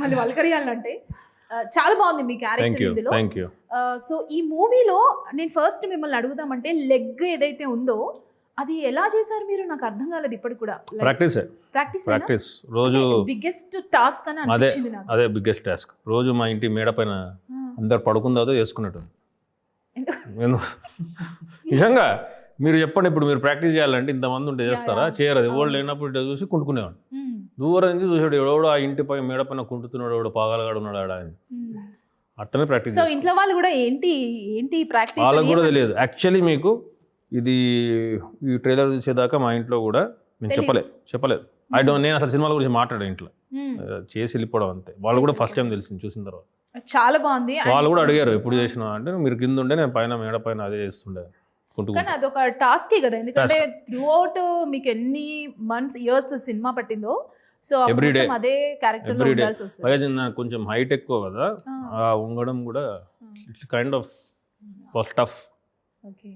మళ్ళీ వలకరియాలంటే చాలా బాగుంది మీ క్యారెక్టర్ ఇందులో. సో ఈ మూవీలో నేను ఫస్ట్ మిమ్మల్ని అడుగుదామంటే లెగ్ ఏదైతే ఉందో అది ఎలా చేశారు మీరు? నాకు అర్థం కాలేదు ఇప్పటికి కూడా. ప్రాక్టీస్ ప్రాక్టీస్ ప్రాక్టీస్ రోజు బిగ్గెస్ట్ టాస్క్ అని అదే అనిపించింది నాకు. అదే బిగ్గెస్ట్ టాస్క్ రోజు మా ఇంటి మేడ పైన. అందరు ఎందుకు? నేను నిజంగా మీరు చెప్పండి ఇప్పుడు మీరు ప్రాక్టీస్ చేయాలంటే ఇంతమంది ఉంటే చేస్తారా. చేయరు. అది అవును. లేనప్పుడు చూసి కుంటుకునేవాడు. దూరం నుంచి చూసాడు ఎవడో ఆ ఇంటి పై మేడ పైన కుంటుతున్నాడు ఎవడో పాగాలగాడు ఉన్నాడు ఆడ అని. అట్టనే ప్రాక్టీస్ సో ఇంట్లో వాళ్ళు కూడా ఏంటి ఏంటి ప్రాక్టీస్ వాళ్ళకు కూడా తెలియదు. యాక్చువల్లీ మీకు ఇది ఈ ట్రైలర్ చూసేదాకా మా ఇంట్లో కూడా నేను. చెప్పలేదు చెప్పలేదు. ఐ డోంట్ నేను అసలు సినిమాల గురించి మాట్లాడాను ఇంట్లో. చేసి వెళ్ళిపోవడం అంతే. వాళ్ళు కూడా ఫస్ట్ టైం తెలిసింది చూసిన తర్వాత. చాలా బాగుంది. వాళ్ళు కూడా అడిగారు ఎప్పుడు చేసిన అంటే మీరు కింద ఉండే నేను పైన మేడ పైన అదే చేస్తుండే. కానీ అదొక టాస్కే కదా. ఎందుకంటే త్రూ అవుట్ మీకు ఎన్ని మంత్స్ ఇయర్స్ సినిమా పట్టిందో సో day. అదే క్యారెక్టర్ వస్తుంది. పైగా నాకు కొంచెం హైట్ ఎక్కువ కదా ఆ, కూడా it's kind of first tough okay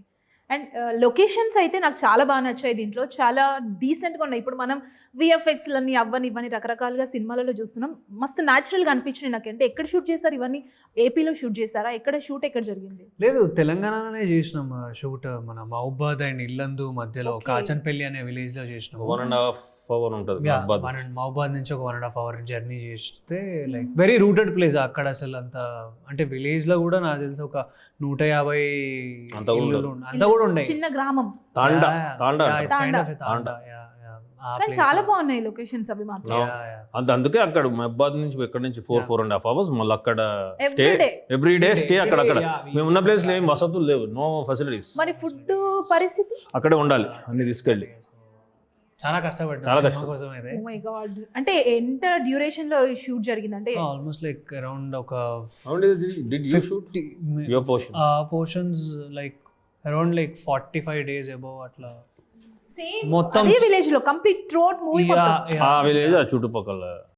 and locations అయితే నాకు చాలా బాగా నచ్చాయి దీంట్లో. చాలా డీసెంట్గా ఉన్నాయి. ఇప్పుడు మనం విఎఫ్ఎక్స్లన్నీ అవ్వని ఇవన్నీ రకరకాలుగా సినిమాలలో చూస్తున్నాం. మస్తు న్యాచురల్గా అనిపించినాయి నాకు అంటే ఎక్కడ షూట్ చేశారు ఇవన్నీ? ఏపీలో షూట్ చేశారా? ఎక్కడ షూట్ ఎక్కడ జరిగింది? లేదు తెలంగాణలోనే చేసినాం షూట్ మన మహబాద్ అండ్ ఇల్లందు మధ్యలో. కాచన్పల్లి అనే విలేజ్లో చేసినాం. వన్ అండ్ హాఫ్ అవర్ ఉంటుంది మహబాద్ నుంచి. ఒక one and half hour journey చేస్తే లైక్ వెరీ రూటెడ్ ప్లేస్ అక్కడ అసలు అంత అంటే విలేజ్లో కూడా నాకు తెలిసి ఒక నూట యాభై అంత కూడా ఉన్నాయి. అంత కూడా ఉన్నాయి చిన్న గ్రామం. తాండా. తాండా తాండా. చాలా లో. బాగున్నాయి లొకేషన్స్ అవి మాత్రం. అందుకే అక్కడ మహబాద్ నుంచి ఇక్కడ నుంచి four. Four and half hours మళ్ళీ అక్కడ స్టే ఎవ్రీ డే స్టే అక్కడ అక్కడ. మేము ఉన్న ప్లేస్లో ఏం వసతులు లేవు. నో ఫెసిలిటీస్ మరి ఫుడ్ పరిస్థితి? అక్కడే ఉండాలి అన్ని తీసుకెళ్ళి. చాలా కష్టపడ్డా చాలా సినిమా కష్టం. కోసం అయితే ఓ మై గాడ్ అంటే ఎంత డ్యూరేషన్లో షూట్ జరిగింది అంటే ఆల్మోస్ట్ లైక్ అరౌండ్ ఒక did you shoot fifty your portion portions like around like forty five days above అట్లా. సేమ్ మొత్తం- విలేజ్లో కంప్లీట్ త్రోట్ మూవీ ఆ విలేజ్. ఆ చుట్టుపక్కల.